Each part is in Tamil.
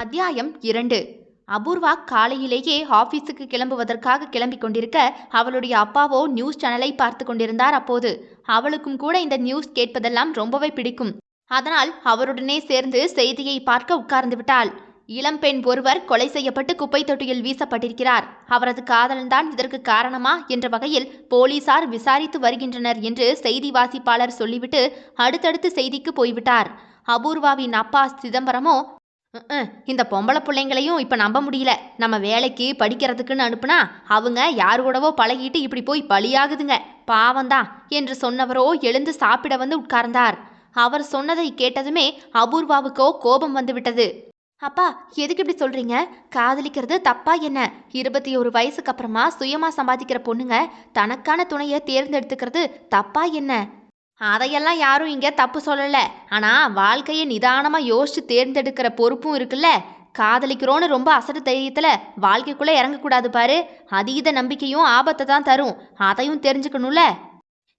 அத்தியாயம் இரண்டு. அபூர்வா காலையிலேயே ஆபீஸுக்கு கிளம்புவதற்காக கிளம்பிக் கொண்டிருக்க அவளுடைய அப்பாவோ நியூஸ் சேனலை பார்த்து கொண்டிருந்தார் அப்போது. அவளுக்கும் கூட இந்த நியூஸ் கேட்பதெல்லாம் ரொம்பவே பிடிக்கும். அதனால் அவருடனே சேர்ந்து செய்தியை பார்க்க உட்கார்ந்து விட்டாள். இளம்பெண் ஒருவர் கொலை செய்யப்பட்டு குப்பை தொட்டியில் வீசப்பட்டிருக்கிறார். அவரது காதல்தான் இதற்கு காரணமா என்ற வகையில் போலீசார் விசாரித்து வருகின்றனர் என்று செய்தி வாசிப்பாளர் சொல்லிவிட்டு அடுத்தடுத்து செய்திக்கு போய்விட்டார். அபூர்வாவின் அப்பா சிதம்பரமோ "ம்ம், இந்த பொம்பளை பிள்ளைங்களையும் இப்போ நம்ப முடியல. நம்ம வேலைக்கு படிக்கிறதுக்குன்னு அனுப்புனா அவங்க யார் கூடவோ பழகிட்டு இப்படி போய் பலியாகுதுங்க. பாவம்தான் என்று சொன்னவரோ எழுந்து சாப்பிட வந்து உட்கார்ந்தார். அவர் சொன்னதை கேட்டதுமே அபூர்வாவுக்கோ கோபம் வந்துவிட்டது அப்பா எதுக்கு இப்படி சொல்றீங்க? காதலிக்கிறது தப்பா என்ன? இருபத்தி ஒரு வயசுக்கு அப்புறமா சுயமா சம்பாதிக்கிற பொண்ணுங்க தனக்கான துணையை தேர்ந்தெடுத்துக்கிறது தப்பா என்ன? அதையெல்லாம் யாரும் இங்க தப்பு சொல்லல. ஆனா வாழ்க்கையை நிதானமா யோசிச்சு தேர்ந்தெடுக்கிற பொறுப்பும் இருக்குல்ல? காதலிக்கிறோன்னு ரொம்ப அசட்டு தைரியத்துல வாழ்க்கைக்குள்ள இறங்கக்கூடாது பாரு. அதீத நம்பிக்கையும் ஆபத்தை தான் தரும். அதையும் தெரிஞ்சுக்கணும்ல?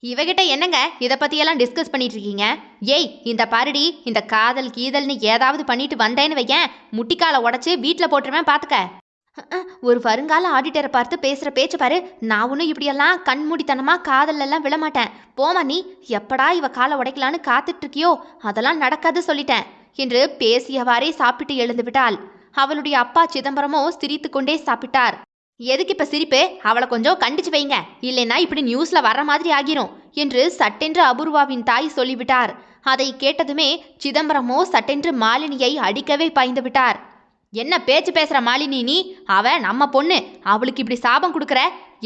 இவகிட்ட என்னங்க இதை பத்தியெல்லாம் டிஸ்கஸ் பண்ணிட்டு இருக்கீங்க ஏய் இந்த பாருடி இந்த காதல் கீதல்னு ஏதாவது பண்ணிட்டு வந்தேன்னு வையேன். முட்டிக்கால உடச்சி வீட்டில் போட்டுருவேன் பார்த்துக்க ஒரு வருங்கால ஆடிட்டரை பார்த்து பேசுகிற பேச்சு பாரு. நான் ஒன்றும் இப்படியெல்லாம் கண்மூடித்தனமாக காதலெல்லாம் விழமாட்டேன். போமா நீ எப்படா இவ காலை உடைக்கலான்னு காத்துட்ருக்கியோ? அதெல்லாம் நடக்காது சொல்லிட்டேன் என்று பேசியவாறே சாப்பிட்டு எழுந்து விட்டாள் அவளுடைய அப்பா சிதம்பரமோ சிரித்து கொண்டே சாப்பிட்டார். எதுக்கு இப்ப சிரிப்பு? அவளை கொஞ்சம் கண்டிச்சு வைங்க. இல்லைன்னா இப்படி நியூஸ்ல வர்ற மாதிரி ஆகிரும் என்று சட்டென்று அபூர்வாவின் தாய் சொல்லிவிட்டார். அதை கேட்டதுமே சிதம்பரமோ சட்டென்று மாலினியை அடிக்கவே பாய்ந்து விட்டார். என்ன பேச்சு பேசுற மாலினி நீ? அவன் நம்ம பொண்ணு. அவளுக்கு இப்படி சாபம் கொடுக்குற?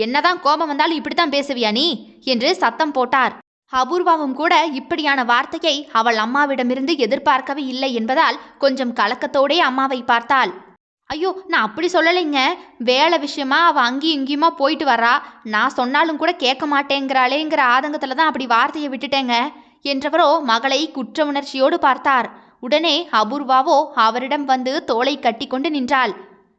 என்னதான் கோபம் வந்தாலும் இப்படித்தான் பேசுவியா நீ? என்று சத்தம் போட்டார். அபூர்வாவும் கூட இப்படியான வார்த்தையை அவள் அம்மாவிடமிருந்து எதிர்பார்க்கவே இல்லை என்பதால் கொஞ்சம் கலக்கத்தோடே அம்மாவை பார்த்தாள். ஐயோ நான் அப்படி சொல்லலைங்க. வேலை விஷயமா அவள் அங்கேயும் இங்கேயுமா போயிட்டு வரா? நான் சொன்னாலும் கூட கேட்க மாட்டேங்கிறாளேங்கிற ஆதங்கத்தில் தான் அப்படி வார்த்தையை விட்டுட்டேங்க என்றவரோ மகளை குற்ற உணர்ச்சியோடு பார்த்தார். உடனே அபூர்வாவோ அவரிடம் வந்து தோலை கட்டிக்கொண்டு நின்றாள்.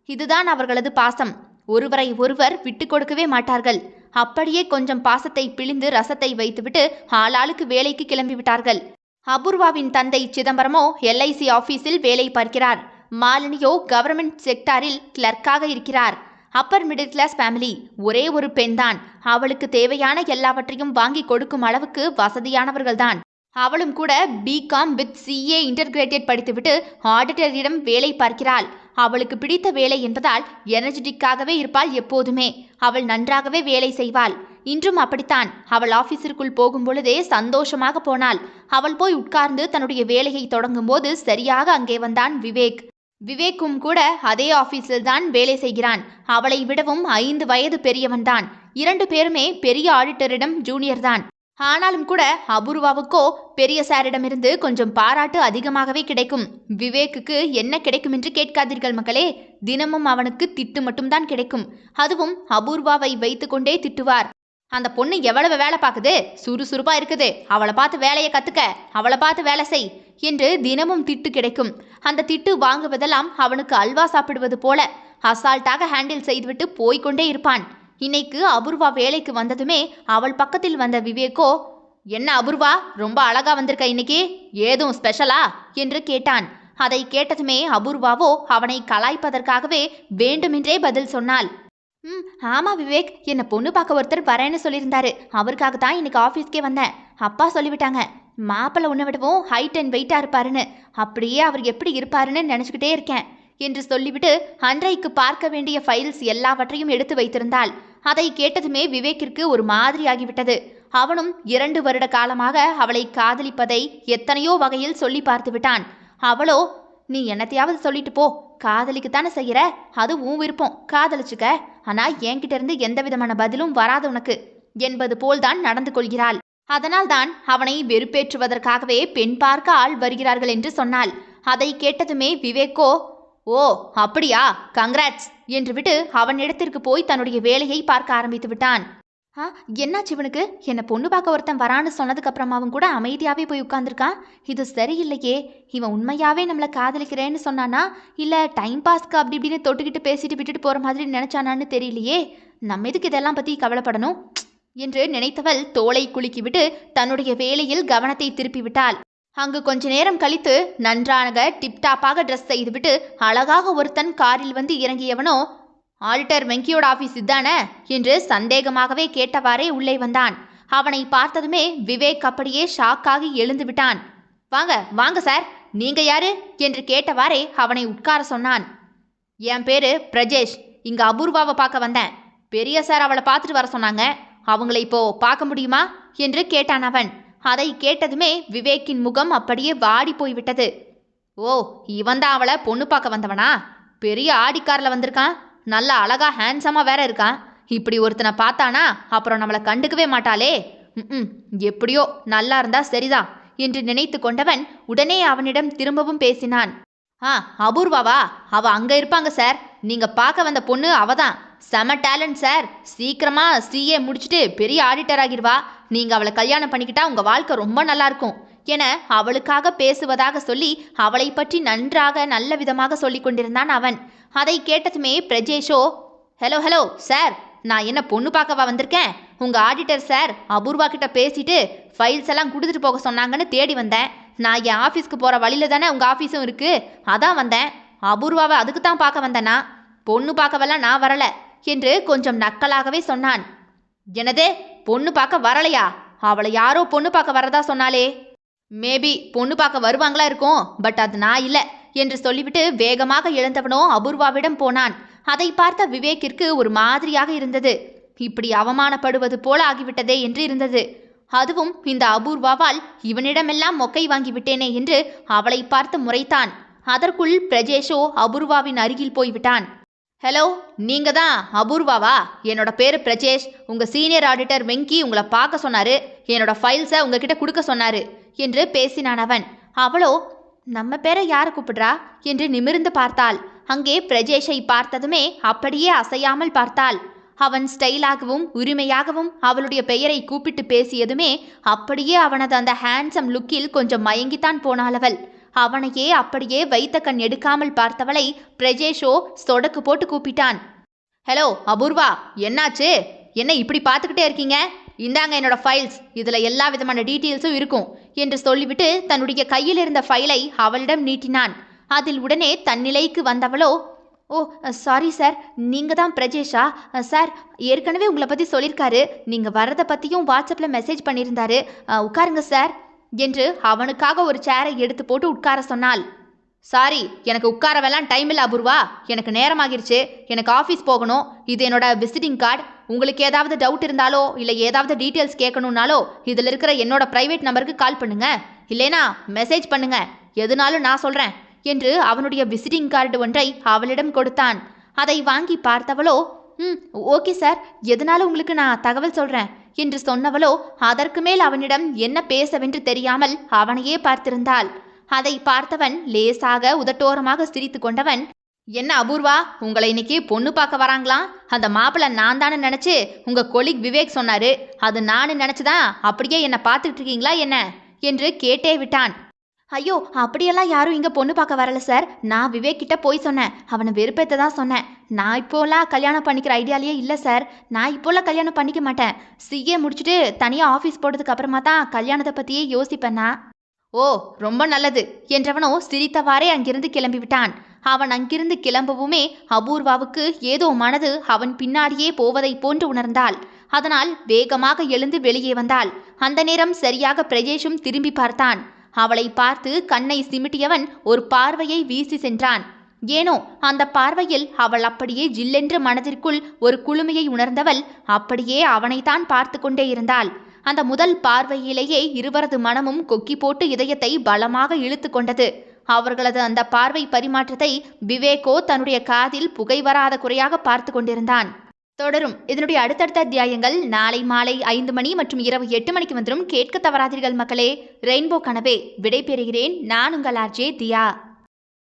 இதுதான் அவர்களது பாசம். ஒருவரை ஒருவர் விட்டு கொடுக்கவே மாட்டார்கள். அப்படியே கொஞ்சம் பாசத்தை பிழிந்து ரசத்தை வைத்துவிட்டு ஆளாளுக்கு வேலைக்கு கிளம்பி விட்டார்கள். அபூர்வாவின் தந்தை சிதம்பரமோ எல்ஐசி ஆபீஸில் வேலை பார்க்கிறார். மாலினியோ கவர்மெண்ட் செக்டாரில் கிளர்க்காக இருக்கிறார். Upper middle class family. ஒரே ஒரு பெண்தான். அவளுக்கு தேவையான எல்லாவற்றையும் வாங்கி கொடுக்கும் அளவுக்கு வசதியானவர்கள்தான். அவளும் கூட பிகாம் வித் சிஏ இன்டர்கிரேட்டட் படித்துவிட்டு ஆடிட்டரிடம் வேலை பார்க்கிறாள். அவளுக்கு பிடித்த வேலை என்பதால் எனர்ஜெட்டிக்காகவே இருப்பாள் எப்போதுமே. அவள் நன்றாகவே வேலை செய்வாள். இன்றும் அப்படித்தான். அவள் ஆபீஸிற்குள் போகும் பொழுதே சந்தோஷமாக போனாள். அவள் போய் உட்கார்ந்து தன்னுடைய வேலையை தொடங்கும்போது சரியாக அங்கே வந்தான் விவேக். விவேக்கும் கூட அதே ஆபீஸில் தான் வேலை செய்கிறான். அவளை விடவும் ஐந்து வயது பெரியவன்தான். இரண்டு பேருமே பெரிய ஆடிட்டரிடம் ஜூனியர் தான். ஆனாலும் கூட அபூர்வாவுக்கோ பெரிய சாரிடமிருந்து கொஞ்சம் பாராட்டு அதிகமாகவே கிடைக்கும். விவேக்குக்கு என்ன கிடைக்கும் என்று கேட்காதீர்கள் மக்களே. தினமும் அவனுக்கு திட்டு மட்டும்தான் கிடைக்கும். அதுவும் அபூர்வாவை வைத்துக்கொண்டே திட்டுவார். அந்த பொண்ணு எவ்வளவு வேலை பார்க்குது? சுறுசுறுப்பா இருக்குது. அவளை பார்த்து வேலையை கத்துக்க அவளை பார்த்து வேலை செய் என்று தினமும் திட்டு கிடைக்கும். அந்த திட்டு வாங்குவதெல்லாம் அவனுக்கு அல்வா சாப்பிடுவது போல அசால்ட்டாக ஹேண்டில் செய்துவிட்டு போய்க்கொண்டே இருப்பான். இன்னைக்கு அபூர்வா வேலைக்கு வந்ததுமே அவள் பக்கத்தில் வந்த விவேக்கோ என்ன அபூர்வா ரொம்ப அழகா வந்திருக்க இன்னைக்கு? ஏதும் ஸ்பெஷலா என்று கேட்டான். அதை கேட்டதுமே அபூர்வாவோ அவனை கலாய்ப்பதற்காகவே வேண்டுமென்றே பதில் சொன்னாள். ம் ஆமா விவேக் என்னை பொண்ணு பார்க்க ஒருத்தர் வரேன்னு சொல்லியிருந்தாரு. அவருக்காக தான் இன்னைக்கு ஆஃபீஸ்க்கே வந்தேன். அப்பா சொல்லிவிட்டாங்க மாப்பிள்ளை உன்னை விடவும் ஹைட் அண்ட் வெயிட்டாக இருப்பாருன்னு. அப்படியே அவர் எப்படி இருப்பாருன்னு நினச்சிக்கிட்டே இருக்கேன். என்று சொல்லிவிட்டு அன்றைக்கு பார்க்க வேண்டிய ஃபைல்ஸ் எல்லாவற்றையும் எடுத்து வைத்திருந்தாள். அதை கேட்டதுமே விவேக்கிற்கு ஒரு மாதிரி ஆகிவிட்டது அவனும் இரண்டு வருட காலமாக அவளை காதலிப்பதை எத்தனையோ வகையில் சொல்லி பார்த்து விட்டான். அவளோ நீ என்னத்தையாவது சொல்லிட்டு போ. காதலிக்குத்தானே செய்யற? அது உன் விருப்பம். காதலிச்சுக்க. ஆனா என்கிட்ட இருந்து எந்த விதமான பதிலும் வராது உனக்கு என்பது போல்தான் நடந்து கொள்கிறாள். அதனால்தான் அவனை வெறுப்பேற்றுவதற்காகவே பெண் பார்க்க ஆள் வருகிறார்கள் என்று சொன்னாள். அதை கேட்டதுமே விவேக்கோ ஓ அப்படியா? கங்க்ராட்ஸ் என்று விட்டு அவன் இடத்திற்கு போய் தன்னுடைய வேலையை பார்க்க ஆரம்பித்து விட்டான். ஆ என்னாச்சு இவனுக்கு? என்னை பொண்ணு பார்க்க ஒருத்தன் வரான்னு சொன்னதுக்கு அப்புறமாவும் கூட அமைதியாவே போய் உட்காந்துருக்கான் இது சரியில்லையே. இவன் உண்மையாவே நம்மளை காதலிக்கிறேன்னு சொன்னானா? இல்ல டைம் பாஸ்க்கு அப்படி இப்படின்னு தொட்டுக்கிட்டு பேசிட்டு விட்டுட்டு போற மாதிரி நினைச்சானான்னு தெரியலையே. நம்ம எதுக்கு இதெல்லாம் பத்தி கவலைப்படணும்? என்று நினைத்தவள் தோலை குலுக்கிவிட்டு தன்னுடைய வேலையில் கவனத்தை திருப்பி விட்டாள். அங்கு கொஞ்ச நேரம் கழித்து நன்றாக டிப்டாப்பாக ட்ரெஸ் செய்துவிட்டு அழகாக ஒருத்தன் காரில் வந்து இறங்கியவனோ ஆடிட்டர் வெங்கியோட ஆஃபீஸ் இதானே? என்று சந்தேகமாகவே கேட்டவாறே உள்ளே வந்தான். அவனை பார்த்ததுமே விவேக் அப்படியே ஷாக்காகி எழுந்து விட்டான். வாங்க வாங்க சார் நீங்க யாரு? என்று கேட்டவாறே அவனை உட்கார சொன்னான். என் பேரு பிரஜேஷ் இங்க அபூர்வாவை பார்க்க வந்தேன். பெரிய சார் அவளை பார்த்துட்டு வர சொன்னாங்க. அவங்கள இப்போ பார்க்க முடியுமா? என்று கேட்டான் அவன். அதை கேட்டதுமே விவேக்கின் முகம் அப்படியே வாடி போய்விட்டது. ஓ இவன்தான் அவளை பொண்ணு பார்க்க வந்தவனா? பெரிய ஆடிக்காரில் வந்திருக்கான். நல்ல அழகா ஹேண்ட்ஸமாக வேற இருக்கான். இப்படி ஒருத்தனை பார்த்தானா அப்புறம் நம்மளை கண்டுக்கவே மாட்டாளே. ம் எப்படியோ நல்லா இருந்தா சரிதான் என்று நினைத்து கொண்டவன் உடனே அவனிடம் திரும்பவும் பேசினான். ஆ அபூர்வாவா? அவ அங்க இருப்பாங்க சார். நீங்க பார்க்க வந்த பொண்ணு அவ தான் செம டேலண்ட் சார். சீக்கிரமா சிஏ முடிச்சுட்டு பெரிய ஆடிட்டர் ஆகிடுவா. நீங்க அவளை கல்யாணம் பண்ணிக்கிட்டா உங்க வாழ்க்கை ரொம்ப நல்லா இருக்கும் என அவளுக்காக பேசுவதாக சொல்லி அவளை பற்றி நன்றாக நல்ல விதமாக சொல்லிக் கொண்டிருந்தான் அவன். அதை கேட்டதுமே பிரஜேஷோ ஹலோ ஹலோ சார் நான் என்ன பொண்ணு பார்க்கவா வந்திருக்கேன்? உங்க ஆடிட்டர் சார் அபூர்வா கிட்ட பேசிட்டு ஃபைல்ஸ் எல்லாம் கொடுத்துட்டு போக சொன்னாங்கன்னு தேடி வந்தேன். நான் என் ஆஃபீஸ்க்கு போகிற வழியில தானே உங்கள் ஆஃபீஸும் இருக்குது அதான் வந்தேன். அபூர்வாவை அதுக்கு தான் பார்க்க வந்தேனா? பொண்ணு பார்க்கவெல்லாம் நான் வரலை என்று கொஞ்சம் நக்கலாகவே சொன்னான். எனது பொண்ணு பார்க்க வரலையா? அவளை யாரோ பொண்ணு பார்க்க வரதா சொன்னாலே மேபி பொண்ணு பார்க்க வருவாங்களா இருக்கும் பட் அது நான் இல்லை என்று சொல்லிவிட்டு வேகமாக எழுந்தவனோ அபூர்வாவிடம் போனான். அதை பார்த்த விவேக்கிற்கு ஒரு மாதிரியாக இருந்தது. இப்படி அவமானப்படுவது போல ஆகிவிட்டதே என்று இருந்தது. அதுவும் இந்த அபூர்வாவால் இவனிடமெல்லாம் மொக்கை வாங்கிவிட்டேனே என்று அவளை பார்த்து முறைத்தான். அதற்குள் பிரஜேஷோ அபூர்வாவின் அருகில் போய்விட்டான் ஹலோ நீங்க தான் அபூர்வாவா? என்னோட பேரு பிரஜேஷ். உங்க சீனியர் ஆடிட்டர் வெங்கி உங்களை பார்க்க சொன்னாரு. என்னோட ஃபைல்ஸை உங்ககிட்ட கொடுக்க சொன்னாரு என்று பேசினான் அவன். அவளோ நம்ம பேரை யாரை கூப்பிடுறா? என்று நிமிர்ந்து பார்த்தாள். அங்கே பிரஜேஷை பார்த்ததுமே அப்படியே அசையாமல் பார்த்தாள். அவன் ஸ்டைலாகவும் உரிமையாகவும் அவளுடைய பெயரை கூப்பிட்டு பேசியதுமே அப்படியே அவனது அந்த ஹேண்ட்ஸம் லுக்கில் கொஞ்சம் மயங்கித்தான் போனாள் அவள் அவனையே அப்படியே வைத்த கண் எடுக்காமல் பார்த்தவளை பிரஜேஷோ சொடக்கு போட்டு கூப்பிட்டான். ஹலோ அபூர்வா என்னாச்சு? என்ன இப்படி பார்த்துக்கிட்டே இருக்கீங்க? இந்தாங்க என்னோட ஃபைல்ஸ் இதில் எல்லா விதமான டீட்டெயில்ஸும் இருக்கும் என்று சொல்லிவிட்டு தன்னுடைய கையில் இருந்த ஃபைலை அவளிடம் நீட்டினான். அதில் உடனே தன்னிலைக்கு வந்தவளோ ஓ சாரி சார் நீங்கள் தான் பிரஜேஷா. சார் ஏற்கனவே உங்களை பற்றி சொல்லியிருக்காரு நீங்கள் வரதை பற்றியும் வாட்ஸ்அப்பில் மெசேஜ் பண்ணியிருந்தாரு. உட்காருங்க சார் என்று அவனுக்காக ஒரு சேரை எடுத்து போட்டு உட்கார சொன்னாள். சாரி எனக்கு உட்காரவெல்லாம் டைம் இல்லை அபூர்வா. எனக்கு நேரமாகிருச்சு. எனக்கு ஆஃபீஸ் போகணும். இது என்னோட விசிட்டிங் கார்டு உங்களுக்கு ஏதாவது டவுட் இருந்தாலோ இல்லை ஏதாவது டீட்டெயில்ஸ் கேட்கணுன்னாலோ இதில் இருக்கிற என்னோட ப்ரைவேட் நம்பருக்கு கால் பண்ணுங்க. இல்லைனா மெசேஜ் பண்ணுங்க. எதுனாலும் நான் சொல்கிறேன் என்று அவனுடைய விசிட்டிங் கார்டு ஒன்றை அவளிடம் கொடுத்தான். அதை வாங்கி பார்த்தவளோ ம் ஓகே சார் எதனாலும் உங்களுக்கு நான் தகவல் சொல்கிறேன் என்று சொன்னவளோ அதற்கு மேல் அவனிடம் என்ன பேசவென்று தெரியாமல் அவனையே பார்த்திருந்தாள். அதை பார்த்தவன் லேசாக உதட்டோரமாக சிரித்து கொண்டவன் என்ன அபூர்வா உங்களை இன்னைக்கு பொண்ணு பார்க்க வராங்களாம் அந்த மாப்பிள்ளை நான் தானே நினச்சி உங்கள் கொலிக் விவேக் சொன்னாரு. அது நான் நினச்சிதான் அப்படியே என்னை பார்த்துக்கிட்டு இருக்கீங்களா என்ன? என்று கேட்டே விட்டான். ஐயோ அப்படியெல்லாம் யாரும் இங்கே பொண்ணு பார்க்க வரல சார் நான் விவேக் கிட்ட போய் சொன்னேன். அவனை வெறுப்பேற்ற தான் சொன்னேன். நான் இப்போலாம் கல்யாணம் பண்ணிக்கிற ஐடியாலேயே இல்லை சார் நான் இப்போலாம் கல்யாணம் பண்ணிக்க மாட்டேன். சிஏ முடிச்சுட்டு தனியாக ஆஃபீஸ் போட்டதுக்கு அப்புறமா தான் கல்யாணத்தை பற்றியே யோசிப்பேன் நான். ஓ ரொம்ப நல்லது. என்றவனோ சிரித்தவாறே அங்கிருந்து கிளம்பி விட்டான் அவன் அங்கிருந்து கிளம்பவுமே அபூர்வாவுக்கு ஏதோ மனது அவன் பின்னாடியே போவதைப் போன்று உணர்ந்தாள். அதனால் வேகமாக எழுந்து வெளியே வந்தாள். அந்த நேரம் சரியாக பிரஜேஷும் திரும்பி பார்த்தான். அவளை பார்த்து கண்ணை சிமிட்டியவன் ஒரு பார்வையை வீசி சென்றான். ஏனோ அந்த பார்வையில் அவள் அப்படியே ஜில்லென்று மனதிற்குள் ஒரு குளுமையை உணர்ந்தவள் அப்படியே அவனைத்தான் பார்த்து கொண்டே இருந்தாள். அந்த முதல் பார்வையிலேயே இருவரது மனமும் கொக்கி போட்டு இதயத்தை பலமாக இழுத்து கொண்டது. அவர்களது அந்த பார்வை பரிமாற்றத்தை விவேகோ தன்னுடைய காதில் புகை வராத குறையாக பார்த்து கொண்டிருந்தான். தொடரும். இதனுடைய அடுத்தடுத்த அத்தியாயங்கள் நாளை மாலை ஐந்து மணி மற்றும் இரவு எட்டு மணிக்கு வந்துடும் கேட்க தவறாதீர்கள் மக்களே. ரெயின்போ கனவே விடைபெறுகிறேன். நான் உங்கள் ஆர்ஜே தியா.